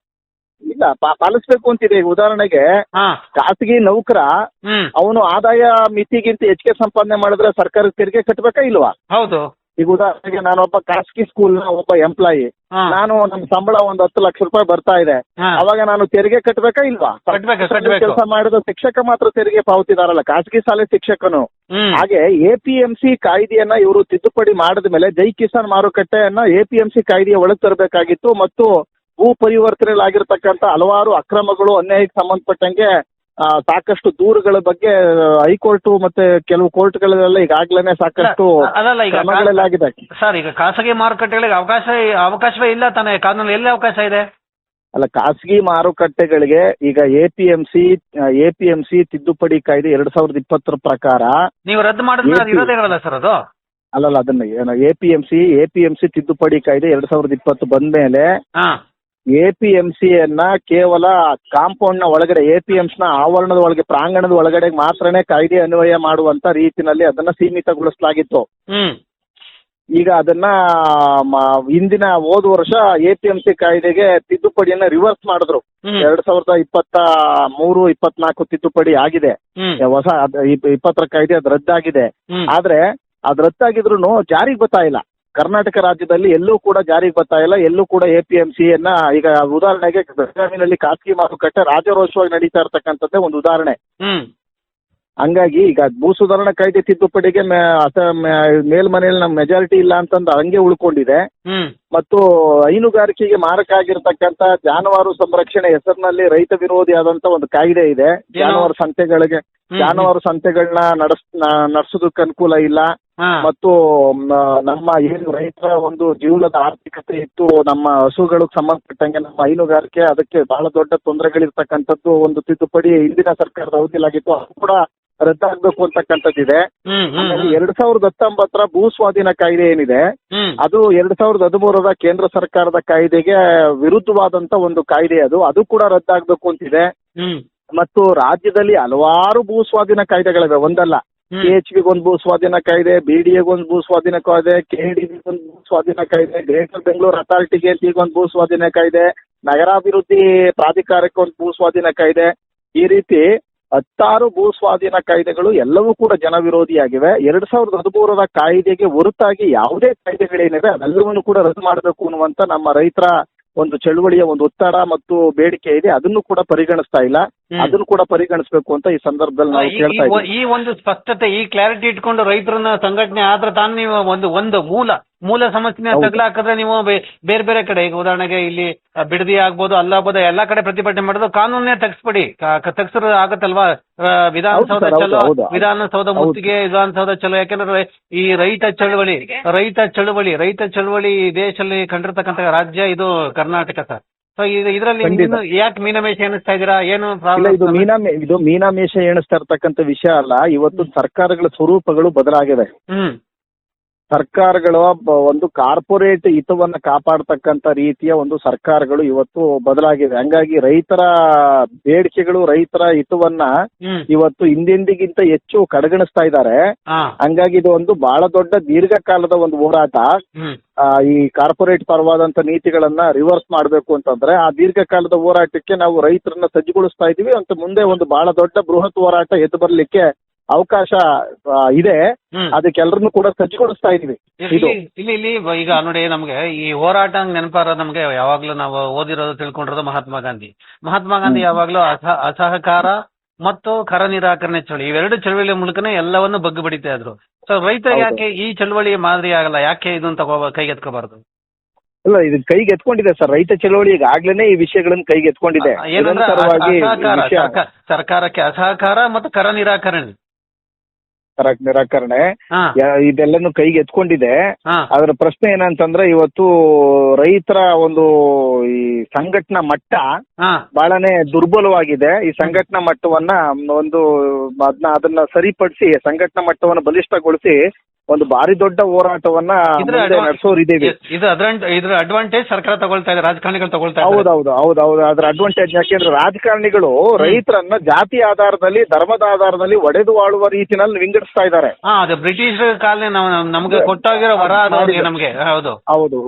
ಇಲ್ಲ ಪಾ- ಪಾಲಿಸ್ಬೇಕು ಅಂತಿದೆ. ಈಗ ಉದಾಹರಣೆಗೆ ಹಾ. ಖಾಸಗಿ ನೌಕರ ಹ್ಮ್. ಅವನು ಆದಾಯ ಮಿತಿಗಿಂತ ಹೆಚ್ಚಿಗೆ ಸಂಪಾದನೆ ಮಾಡಿದ್ರೆ ಸರ್ಕಾರ ತೆರಿಗೆ ಕಟ್ಟಬೇಕಾ ಇಲ್ವಾ? ಹೌದು. ಈಗ ಉದಾಹರಣೆಗೆ ನಾನೊಬ್ಬ ಖಾಸಗಿ ಸ್ಕೂಲ್ನ ಒಬ್ಬ ಎಂಪ್ಲಾಯಿ ಹಾ. ನಾನು ನಮ್ ಸಂಬಳ ಒಂದ್ ಹತ್ತು ಲಕ್ಷ ರೂಪಾಯಿ ಬರ್ತಾ ಇದೆ. ಹಾ. ಅವಾಗ ನಾನು ತೆರಿಗೆ ಕಟ್ಟಬೇಕಾ ಇಲ್ವಾ? ಕಟ್ಬೇಕು, ಕಟ್ಬೇಕು. ಕೆಲಸ ಮಾಡಿದ ಶಿಕ್ಷಕ ಮಾತ್ರ ತೆರಿಗೆ ಪಾವತಿದಾರಲ್ಲ ಖಾಸಗಿ ಶಾಲೆ ಶಿಕ್ಷಕನು. ಹ್ಮ್. ಹಾಗೆ ಎಪಿಎಂಸಿ ಪಿ ಎಂ ಸಿ ಕಾಯ್ದೆಯನ್ನ ಇವರು ತಿದ್ದುಪಡಿ ಮಾಡಿದ ಮೇಲೆ ಜೈ ಕಿಸಾನ್ ಮಾರುಕಟ್ಟೆಯನ್ನ ಎಪಿಎಂಸಿ ಪಿ ಎಂ ಸಿ ಕಾಯ್ದೆಯ ಒಳಗೆ ತರಬೇಕಾಗಿತ್ತು. ಮತ್ತು ಭೂ ಪರಿವರ್ತನೆಗಳಾಗಿರ್ತಕ್ಕಂಥ ಹಲವಾರು ಅಕ್ರಮಗಳು ಅನ್ಯಾಯಕ್ಕೆ ಸಂಬಂಧಪಟ್ಟಂಗೆ ಸಾಕಷ್ಟು ದೂರುಗಳ ಬಗ್ಗೆ ಹೈಕೋರ್ಟ್ ಮತ್ತೆ ಕೆಲವು ಕೋರ್ಟ್ಗಳಲ್ಲೆಲ್ಲ ಈಗಾಗ್ಲೇ ಸಾಕಷ್ಟು ಅಲ್ಲಲ್ಲ ಈಗ ಸರ್ ಈಗ ಖಾಸಗಿ ಮಾರುಕಟ್ಟೆಗಳಿಗೆ ಅವಕಾಶ ಅವಕಾಶವೇ ಇಲ್ಲ ತಾನೇ. ಕಾನೂನು ಎಲ್ಲಿ ಅವಕಾಶ ಇದೆ? ಅಲ್ಲ ಖಾಸಗಿ ಮಾರುಕಟ್ಟೆಗಳಿಗೆ ಈಗ A P M C A P M C ತಿದ್ದುಪಡಿ ಕಾಯ್ದೆ ಎರಡ್ ಸಾವಿರದ ಇಪ್ಪತ್ತರ ಪ್ರಕಾರ ನೀವು ರದ್ದು ಮಾಡಿದ್ರೆ ಅದು ಇರೋದೇ ಇರಲ್ಲ ಸರ್ ಅದು? ಅಲ್ಲಲ್ಲ ಅದನ್ನ A P M C A P M C ತಿದ್ದುಪಡಿ ಕಾಯ್ದೆ ಎರಡ್ ಸಾವಿರದ ಇಪ್ಪತ್ತು ಬಂದ್ಮೇಲೆ ಹಾ. ಎ ಪಿ ಎಂ ಸಿ ಯನ್ನ ಕೇವಲ ಕಾಂಪೌಂಡ್ನ ಒಳಗಡೆ ಎ ಪಿ ಎಂ ನ ಆವರಣದ ಒಳಗೆ ಪ್ರಾಂಗಣದ ಒಳಗಡೆ ಮಾತ್ರನೇ ಕಾಯ್ದೆ ಅನ್ವಯ ಮಾಡುವಂತ ರೀತಿನಲ್ಲಿ ಅದನ್ನ ಸೀಮಿತಗೊಳಿಸಲಾಗಿತ್ತು. ಹ್ಮ್. ಈಗ ಅದನ್ನ ಮ- ಹಿಂದಿನ ಹೋದ ವರ್ಷ ಎ ಪಿ ಎಂ ಸಿ ಕಾಯ್ದೆಗೆ ತಿದ್ದುಪಡಿಯನ್ನ ರಿವರ್ಸ್ ಮಾಡಿದ್ರು. ಹ್ಮ್. ಎರಡ್ ಸಾವಿರದ ಇಪ್ಪತ್ತ ಮೂರು ಇಪ್ಪತ್ನಾಲ್ಕು ತಿದ್ದುಪಡಿ ಆಗಿದೆ. ಹ್ಮ್. ಹೊಸ ಅದ್- ಇಪ್- ಇಪ್ಪತ್ತರ ಕಾಯ್ದೆ ಅದು ರದ್ದಾಗಿದೆ. ಹ್ಮ್. ಆದ್ರೆ ಅದ್ ರದ್ದಾಗಿದ್ರು ಜಾರಿಗೆ ಬರ್ತಾ ಇಲ್ಲ. ಕರ್ನಾಟಕ ರಾಜ್ಯದಲ್ಲಿ ಎಲ್ಲೂ ಕೂಡ ಜಾರಿಗೆ ಬರ್ತಾ ಇಲ್ಲ ಎಲ್ಲೂ ಕೂಡ ಎ ಪಿ ಎಂ ಸಿಯನ್ನ ಈಗ ಉದಾಹರಣೆಗೆ ಬೆಳಗಾವಿನಲ್ಲಿ ಖಾಸಗಿ ಮಾರುಕಟ್ಟೆ ರಾಜರೋಷವಾಗಿ ನಡೀತಾ ಇರ್ತಕ್ಕಂಥದ್ದೇ ಒಂದು ಉದಾಹರಣೆ. ಹ್ಮ್. ಹಂಗಾಗಿ ಈಗ ಭೂ ಸುಧಾರಣಾ ಕಾಯ್ದೆ ತಿದ್ದುಪಡಿಗೆ ಮೇ- ಅಸ- ಮೇ- ಮೇಲ್ಮನೆಯಲ್ಲಿ ನಮ್ಮ ಮೆಜಾರಿಟಿ ಇಲ್ಲ ಅಂತಂದು ಹಂಗೆ ಉಳ್ಕೊಂಡಿದೆ. ಹ್ಮ್. ಮತ್ತು ಹೈನುಗಾರಿಕೆಗೆ ಮಾರಕ ಆಗಿರ್ತಕ್ಕಂತ ಜಾನುವಾರು ಸಂರಕ್ಷಣೆ ಹೆಸರಿನಲ್ಲಿ ರೈತ ವಿರೋಧಿ ಆದಂತ ಒಂದು ಕಾಯ್ದೆ ಇದೆ. ಜಾನುವಾರು ಸಂತೆಗಳಿಗೆ ಹ್ಮ್. ಜಾನುವಾರು ಸಂತೆಗಳನ್ನ ನಡೆಸ್ ನಡೆಸೋದಕ್ಕೆ ಅನುಕೂಲ ಇಲ್ಲ. ಮತ್ತು ನಮ್ಮ ಏನು ರೈತರ ಒಂದು ಜೀವನದ ಆರ್ಥಿಕತೆ ಇತ್ತು ನಮ್ಮ ಹಸುಗಳಿಗೆ ಸಂಬಂಧಪಟ್ಟಂಗೆ ನಮ್ಮ ಹೈನುಗಾರಿಕೆ ಅದಕ್ಕೆ ಬಹಳ ದೊಡ್ಡ ತೊಂದರೆಗಳಿರ್ತಕ್ಕಂಥದ್ದು ಒಂದು ತಿದ್ದುಪಡಿ ಹಿಂದಿನ ಸರ್ಕಾರದ ಅವಧಿಯಲ್ಲಾಗಿತ್ತು ಅದು ಕೂಡ ರದ್ದಾಗಬೇಕು ಅಂತಕ್ಕಂಥದ್ದಿದೆ. ಎರಡ್ ಸಾವಿರದ ಹತ್ತೊಂಬತ್ತರ ಭೂ ಸ್ವಾಧೀನ ಕಾಯ್ದೆ ಏನಿದೆ ಅದು ಎರಡ್ ಸಾವಿರದ ಹದಿಮೂರರ ಕೇಂದ್ರ ಸರ್ಕಾರದ ಕಾಯ್ದೆಗೆ ವಿರುದ್ಧವಾದಂತ ಒಂದು ಕಾಯ್ದೆ ಅದು. ಅದು ಕೂಡ ರದ್ದಾಗಬೇಕು ಅಂತಿದೆ. ಮತ್ತು ರಾಜ್ಯದಲ್ಲಿ ಹಲವಾರು ಭೂ ಸ್ವಾಧೀನ ಕಾಯ್ದೆಗಳಿವೆ ಒಂದಲ್ಲ. ಕೆ ಎಚ್ ಒಂದು ಭೂ ಸ್ವಾಧೀನ ಕಾಯ್ದೆ ಬಿ ಡಿ ಒಂದು ಭೂ ಸ್ವಾಧೀನ ಕಾಯ್ದೆ ಕೆ ಡಿ ಒಂದು ಭೂ ಸ್ವಾಧೀನ ಕಾಯ್ದೆ ಗ್ರೇಟರ್ ಬೆಂಗಳೂರು ಅಥಾರಿಟಿಗೆ ಈಗ ಒಂದು ಭೂ ಸ್ವಾಧೀನ ಕಾಯ್ದೆ, ನಗರಾಭಿವೃದ್ಧಿ ಪ್ರಾಧಿಕಾರಕ್ಕೆ ಒಂದು ಭೂ ಸ್ವಾಧೀನ ಕಾಯ್ದೆ. ಈ ರೀತಿ ಹತ್ತಾರು ಭೂ ಸ್ವಾಧೀನ ಕಾಯ್ದೆಗಳು ಎಲ್ಲವೂ ಕೂಡ ಜನವಿರೋಧಿಯಾಗಿವೆ. ಎರಡ್ ಸಾವಿರದ ಹದಿಮೂರರ ಕಾಯ್ದೆಗೆ ಹೊರತಾಗಿ ಯಾವುದೇ ಕಾಯ್ದೆಗಳೇನಿವೆ, ಅದೆಲ್ಲವನ್ನು ಕೂಡ ರದ್ದು ಮಾಡಬೇಕು ಅನ್ನುವಂತ ನಮ್ಮ ರೈತರ ಒಂದು ಚಳುವಳಿಯ ಒಂದು ಒತ್ತಡ ಮತ್ತು ಬೇಡಿಕೆ ಇದೆ ಅದನ್ನು ಕೂಡ ಪರಿಗಣಿಸ್ತಾ ಇಲ್ಲ. ಅದನ್ನು ಕೂಡ ಪರಿಗಣಿಸಬೇಕು ಅಂತ ಈ ಸಂದರ್ಭದಲ್ಲಿ ನಾವು ಈ- ಕೇಳ್ತಾ ಈ- ಇದ್ದೀವಿ ಈ ಒಂದು ಸ್ಪಷ್ಟತೆ ಈ ಕ್ಲಾರಿಟಿ ಇಟ್ಕೊಂಡು ರೈತರನ್ನ ಸಂಘಟನೆ ಆದ್ರೆ ತಾನು ನೀವು ಒಂದು ಒಂದು ಮೂಲ ಮೂಲ ಸಮಸ್ಯೆನ ತಗ್ಲಾಕಿದ್ರೆ ನೀವು ಬೇರೆ ಬೇರೆ ಕಡೆ ಈಗ ಉದಾಹರಣೆಗೆ ಇಲ್ಲಿ ಬಿಡದಿ ಆಗ್ಬೋದು ಅಲ್ಲಾಗ್ಬೋದು ಎಲ್ಲಾ ಕಡೆ ಪ್ರತಿಭಟನೆ ಮಾಡೋದು ಕಾನೂನೇ ತೆಗಿಸ್ಬಿಡಿ. ತೆಗ್ಸಿದ್ರೆ ಆಗತ್ತಲ್ವಾ? ವಿಧಾನಸೌಧ ಚಲೋ. ವಿಧಾನಸೌಧ. ಮುತ್ತಿಗೆ ವಿಧಾನಸೌಧ ಚಲೋ. ಯಾಕಂದ್ರೆ ಈ ರೈತ ಚಳವಳಿ ರೈತ ಚಳವಳಿ ರೈತ ಚಳವಳಿ ಈ ದೇಶದಲ್ಲಿ ಕಂಡಿರ್ತಕ್ಕಂಥ ರಾಜ್ಯ ಇದು ಕರ್ನಾಟಕ ಸರ್. ಸೊ ಇದರಲ್ಲಿ ಯಾಕೆ ಮೀನಮೇಷ ಎಣಿಸ್ತಾ ಇದ್ದೀರಾ? ಏನು ಇದು? ಮೀನಾ ಇದು ಮೀನಾಮೇಷ ಎಣಿಸ್ತಾ ಇರ್ತಕ್ಕಂಥ ವಿಷಯ ಅಲ್ಲ. ಇವತ್ತು ಸರ್ಕಾರಗಳ ಸ್ವರೂಪಗಳು ಬದಲಾಗಿವೆ. ಹ್ಮ್. ಸರ್ಕಾರಗಳ ಒಂದು ಕಾರ್ಪೊರೇಟ್ ಹಿತವನ್ನ ಕಾಪಾಡ್ತಕ್ಕಂತ ರೀತಿಯ ಒಂದು ಸರ್ಕಾರಗಳು ಇವತ್ತು ಬದಲಾಗಿದೆ ಹಂಗಾಗಿ ರೈತರ ಬೇಡಿಕೆಗಳು ರೈತರ ಹಿತವನ್ನ ಇವತ್ತು ಹಿಂದೆಂದಿಗಿಂತ ಹೆಚ್ಚು ಕಡೆಗಣಿಸ್ತಾ ಇದ್ದಾರೆ. ಹಂಗಾಗಿ ಇದು ಒಂದು ಬಹಳ ದೊಡ್ಡ ದೀರ್ಘಕಾಲದ ಒಂದು ಹೋರಾಟ. ಆ, ಈ ಕಾರ್ಪೊರೇಟ್ ಪರವಾದಂತ ನೀತಿಗಳನ್ನ ರಿವರ್ಸ್ ಮಾಡಬೇಕು ಅಂತಂದ್ರೆ ಆ ದೀರ್ಘಕಾಲದ ಹೋರಾಟಕ್ಕೆ ನಾವು ರೈತರನ್ನ ಸಜ್ಜುಗೊಳಿಸ್ತಾ ಇದೀವಿ ಅಂತ ಮುಂದೆ ಒಂದು ಬಹಳ ದೊಡ್ಡ ಬೃಹತ್ ಹೋರಾಟ ಎದ್ದು ಬರ್ಲಿಕ್ಕೆ ಅವಕಾಶ ಆ, ಇದೆ. ಅದಕ್ಕೆ ಅದಕ್ಕೆಲ್ಲರನ್ನು ಕೂಡ ಸಜ್ಜುಗೊಳಿಸ್ತಾ ಇದೀವಿ ಇದು. ಇಲ್ಲಿ ಇಲ್ಲಿ ಇಲ್ಲಿ ಬ- ಈಗ ನೋಡಿ ನಮ್ಗೆ ಈ ಹೋರಾಟ ನೆನಪಾರ ನಮ್ಗೆ ಯಾವಾಗ್ಲೂ ನಾವು ಓದಿರೋದು ತಿಳ್ಕೊಂಡಿರೋದು ಮಹಾತ್ಮ ಗಾಂಧಿ. ಮಹಾತ್ಮ ಗಾಂಧಿ. ಯಾವಾಗ್ಲೂ ಅಸಹ ಅಸಹಕಾರ ಮತ್ತು ಕರ ನಿರಾಕರಣೆ ಚಳಿ ಇವೆರಡು ಚಳವಳಿ ಮೂಲಕನೇ ಎಲ್ಲವನ್ನು ಬಗ್ಗು ಬಡಿತಾ ಇದ್ರು. ಸೊ ರೈತ ಹೌದು. ಯಾಕೆ ಈ ಚಳವಳಿ ಮಾದರಿ ಆಗಲ್ಲ? ಯಾಕೆ ಇದನ್ನ ತಗೋ ಕೈಗೆತ್ಕೋಬಾರ್ದು? ಇಲ್ಲ ಇದು ಕೈಗೆ ಎತ್ಕೊಂಡಿದೆ ಸರ್. ರೈತ ಚಳವಳಿ ಈಗಾಗ್ಲೇನೆ ಈ ವಿಷಯಗಳನ್ನ ಕೈಗೆ ಎತ್ಕೊಂಡಿದೆ ಏನಂದ್ರೆ ನಿರಂತರವಾಗಿ ಈ ಅಸಹಕಾರ ವಿಷಯ. ಸರ್ಕ- ಸರ್ಕಾರಕ್ಕೆ ಅಸಹಕಾರ ಮತ್ತು ಕರ ನಿರಾಕರಣೆ. ಕರ- ನಿರಾಕರಣೆ. ಇದೆಲ್ಲನು ಯಾ- ಇದೆಲ್ಲನೂ ಕೈಗೆ ಎತ್ಕೊಂಡಿದೆ. ಹಾ. ಅದರ ಪ್ರಶ್ನೆ ಏನಂತಂದ್ರೆ ಇವತ್ತು ರೈತರ ಒಂದು ಈ ಸಂಘಟನಾ ಮಟ್ಟ ಹಾ. ಬಹಳನೇ ದುರ್ಬಲವಾಗಿದೆ. ಈ ಸಂಘಟನಾ ಮಟ್ಟವನ್ನ ಒಂದು ಅದನ್ನ ಅದನ್ನ ಸರಿಪಡಿಸಿ ಸಂಘಟನಾ ಮಟ್ಟವನ್ನ ಬಲಿಷ್ಠಗೊಳಿಸಿ ಒಂದು ಭಾರಿ ದೊಡ್ಡ ಹೋರಾಟವನ್ನ ಇದ್ರ advan- ನಡೆಸೋರಿದ್ದೀವಿ ಇದು ಅದ್ರ ಇದ್ರ ಅಡ್ವಾಂಟೇಜ್ ಸರ್ಕಾರ ತಗೊಳ್ತಾ ಇದೆ ರಾಜಕಾರಣಿಗಳು ತಗೊಳ್ತಾ ಇದ್ದಾರೆ. ಹೌದೌದು ಹೌದೌದು ಅದ್ರ ಅಡ್ವಾಂಟೇಜ್ ಯಾಕೆಂದ್ರೆ ರಾಜಕಾರಣಿಗಳು ರೈತರನ್ನ ಜಾತಿ ಆಧಾರದಲ್ಲಿ ಧರ್ಮದ ಆಧಾರದಲ್ಲಿ ಒಡೆದು ಆಳುವ ರೀತಿನಲ್ಲಿ ವಿಂಗಡಿಸ್ತಾ ಇದ್ದಾರೆ. ಹಾ ಅದು ಬ್ರಿಟಿಷ್ ಕಾಲ ನಮಗೆ ಕೊಟ್ಟಾಗಿರೋ ವರ ಅದು ಅವ್ರಿಗೆ ನಮ್ಗೆ. ಹೌದು. ಹೌದು.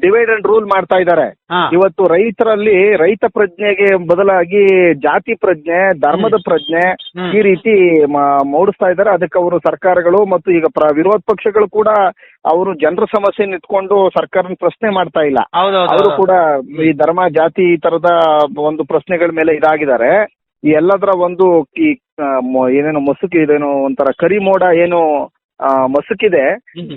ಡಿವೈಡ್ ಅಂಡ್ ರೂಲ್ ಮಾಡ್ತಾ ಇದ್ದಾರೆ. ಇವತ್ತು ರೈತರಲ್ಲಿ ರೈತ ಪ್ರಜ್ಞೆಗೆ ಬದಲಾಗಿ ಜಾತಿ ಪ್ರಜ್ಞೆ ಧರ್ಮದ ಪ್ರಜ್ಞೆ ಈ ರೀತಿ ಮೂಡಿಸ್ತಾ ಇದ್ದಾರೆ. ಅದಕ್ಕೆ ಅವರು ಸರ್ಕಾರಗಳು ಮತ್ತು ಈಗ ಪ್ರ- ವಿರೋಧ ಪಕ್ಷಗಳು ಕೂಡ ಅವರು ಜನರ ಸಮಸ್ಯೆ ನಿಂತ್ಕೊಂಡು ಸರ್ಕಾರನ ಪ್ರಶ್ನೆ ಮಾಡ್ತಾ ಇಲ್ಲ. ಅವರು ಕೂಡ ಈ ಧರ್ಮ ಜಾತಿ ಈ ತರದ ಒಂದು ಪ್ರಶ್ನೆಗಳ ಮೇಲೆ ಇದಾಗಿದ್ದಾರೆ. ಈ ಎಲ್ಲದರ ಒಂದು ಈ ಏನೇನು ಮಸುಕಿ ಇದೇನು ಒಂಥರ ಕರಿಮೋಡ ಏನು ಆ, ಮಸುಕಿದೆ.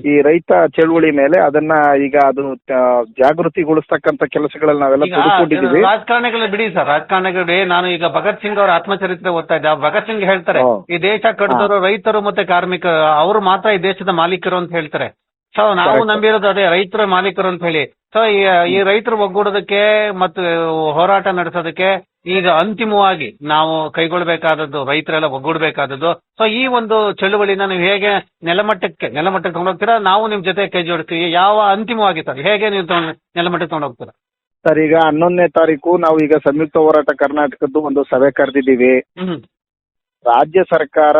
ಈ ರೈತ ಚಳುವಳಿ ಮೇಲೆ ಅದನ್ನ ಈಗ ಅದು ಆ, ಜಾಗೃತಿಗೊಳಿಸ್ತಕ್ಕಂತ ಕೆಲಸಗಳಲ್ಲಿ ನಾವೆಲ್ಲ ಈಗ ತೊಡ್ಕೊಂಡಿದ್ದೀವಿ ರಾಜಕಾರಣಿಗಳು ಬಿಡಿ ಸರ್. ರಾಜಕಾರಣಿಗಳು ನಾನು ಈಗ ಭಗತ್ ಸಿಂಗ್ ಅವರ ಆತ್ಮಚರಿತ್ರೆ ಓದ್ತಾ ಇದ್ದೆ. ಆ ಭಗತ್ ಸಿಂಗ್ ಹೇಳ್ತಾರೆ ಹಾ. ಈ ದೇಶ ಕಟ್ಟಿದವರು ರೈತರು ಮತ್ತೆ ಕಾರ್ಮಿಕ ಅವರು ಮಾತ್ರ ಈ ದೇಶದ ಮಾಲೀಕರು ಅಂತ ಹೇಳ್ತಾರೆ. ಸೊ ನಾವು Correct. ನಂಬಿರೋದು ಅದೇ ರೈತರ ಮಾಲೀಕರು ಅಂತ ಹೇಳಿ. ಸೊ ಈ ರೈತರು ಒಗ್ಗೂಡೋದಕ್ಕೆ ಮತ್ತು ಹೋರಾಟ ನಡೆಸೋದಕ್ಕೆ ಈಗ ಅಂತಿಮವಾಗಿ ನಾವು ಕೈಗೊಳ್ಳಬೇಕಾದದ್ದು ರೈತರೆಲ್ಲ ಒಗ್ಗೂಡಬೇಕಾದದ್ದು. ಸೊ ಈ ಒಂದು ಚಳುವಳಿನ ನೀವು ಹೇಗೆ ನೆಲಮಟ್ಟಕ್ಕೆ ನೆಲಮಟ್ಟಕ್ಕೆ ತಗೊಂಡೋಗ್ತೀರಾ? ನಾವು ನಿಮ್ ಜೊತೆ ಕೈ ಜೋಡಿಸ್ತೀವಿ. ಯಾವ ಅಂತಿಮವಾಗಿ ಸರ್ ಹೇಗೆ ನೀವು ತಗೊಂಡ್- ನೆಲಮಟ್ಟಕ್ಕೆ ತಗೊಂಡೋಗ್ತೀರಾ? ಸರ್ ಈಗ ಹನ್ನೊಂದನೇ ತಾರೀಕು ನಾವು ಈಗ ಸಂಯುಕ್ತ ಹೋರಾಟ ಕರ್ನಾಟಕದ್ದು ಒಂದು ಸಭೆ ಕರೆದಿದ್ದೀವಿ. ಹ್ಮ್. ರಾಜ್ಯ ಸರ್ಕಾರ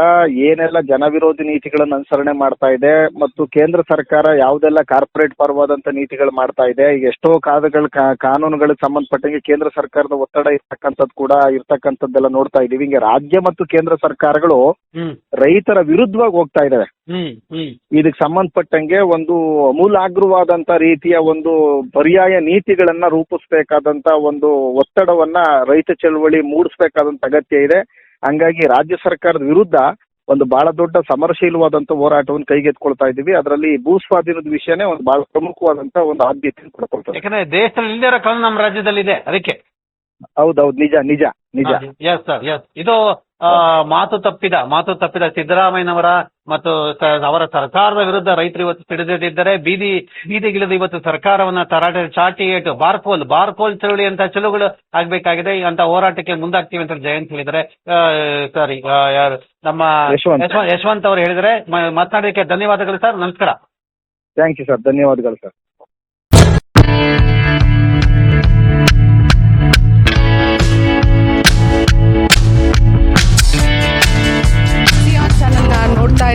ಏನೆಲ್ಲ ಜನವಿರೋಧಿ ನೀತಿಗಳನ್ನು ಅನುಸರಣೆ ಮಾಡ್ತಾ ಇದೆ ಮತ್ತು ಕೇಂದ್ರ ಸರ್ಕಾರ ಯಾವುದೆಲ್ಲ ಕಾರ್ಪೊರೇಟ್ ಪರವಾದಂತ ನೀತಿಗಳು ಮಾಡ್ತಾ ಇದೆ ಎಷ್ಟೋ ಕಾದಗಳ ಕಾನೂನುಗಳಿಗೆ ಸಂಬಂಧಪಟ್ಟಂಗೆ ಕೇಂದ್ರ ಸರ್ಕಾರದ ಒತ್ತಡ ಇರ್ತಕ್ಕಂಥದ್ದು ಕೂಡ ಇರ್ತಕ್ಕಂಥದ್ದೆಲ್ಲ ನೋಡ್ತಾ ಇದೀವಿ ಹಿಂಗೆ ರಾಜ್ಯ ಮತ್ತು ಕೇಂದ್ರ ಸರ್ಕಾರಗಳು ರೈತರ ವಿರುದ್ಧವಾಗಿ ಹೋಗ್ತಾ ಇದಾವೆ. ಇದಕ್ಕೆ ಸಂಬಂಧಪಟ್ಟಂಗೆ ಒಂದು ಅಮೂಲಾಗ್ರವಾದಂತ ರೀತಿಯ ಒಂದು ಪರ್ಯಾಯ ನೀತಿಗಳನ್ನ ರೂಪಿಸಬೇಕಾದಂತ ಒಂದು ಒತ್ತಡವನ್ನ ರೈತ ಚಳವಳಿ ಮೂಡಿಸಬೇಕಾದಂತ ಅಗತ್ಯ ಇದೆ. ಹಂಗಾಗಿ ರಾಜ್ಯ ಸರ್ಕಾರದ ವಿರುದ್ಧ ಒಂದು ಬಹಳ ದೊಡ್ಡ ಸಮರಶೀಲವಾದಂತ ಹೋರಾಟವನ್ನು ಕೈಗೆತ್ಕೊಳ್ತಾ ಇದ್ದೀವಿ. ಅದರಲ್ಲಿ ಭೂ ಸ್ವಾಧೀನದ ವಿಷಯನೇ ಒಂದು ಬಹಳ ಪ್ರಮುಖವಾದಂತ ಒಂದು ಆದ್ಯತೆ ಯಾಕಂದ್ರೆ ದೇಶದಲ್ಲಿ ಇಲ್ಲದೇ ಇರೋ ಕಾನೂನು ನಮ್ಮ ರಾಜ್ಯದಲ್ಲಿ ಇದೆ ಅದಕ್ಕೆ ಹೌದೌದು ನಿಜ ನಿಜ ನಿಜ. ಎಸ್ ಸರ್ ಎಸ್ ಇದು ಆ, ಮಾತು ತಪ್ಪಿದ ಮಾತು ತಪ್ಪಿದ ಸಿದ್ದರಾಮಯ್ಯನವರ ಮತ್ತು ಸ- ಅವರ ಸರ್ಕಾರದ ವಿರುದ್ಧ ರೈತರು ಇವತ್ತು ಸಿಡಿದಿದ್ದರೆ ಬೀದಿ ಬೀದಿಗಿಳಿದು ಇವತ್ತು ಸರ್ಕಾರವನ್ನ ತರಾಟೆ ಚಾಟಿ ಏಟು ಬಾರ್ಕೋಲ್ ಬಾರ್ಕೋಲ್ ಚಳುವಳಿ ಅಂತ ಚಳುಗಳು ಆಗ್ಬೇಕಾಗಿದೆ. ಅಂತ ಹೋರಾಟಕ್ಕೆ ಮುಂದಾಗ್ತೀವಿ ಅಂತ ಜಯಂತ್ ಹೇಳಿದ್ದಾರೆ. ಸಾರಿ ಯಾರು ನಮ್ಮ ಯಶವಂತ್. ಯಶವಂತ್ ಅವರು ಹೇಳಿದರೆ ಮ- ಮಾತನಾಡೋದಕ್ಕೆ ಧನ್ಯವಾದಗಳು ಸರ್ ನಮಸ್ಕಾರ. ಥ್ಯಾಂಕ್ ಯು ಸರ್ ಧನ್ಯವಾದಗಳು ಸರ್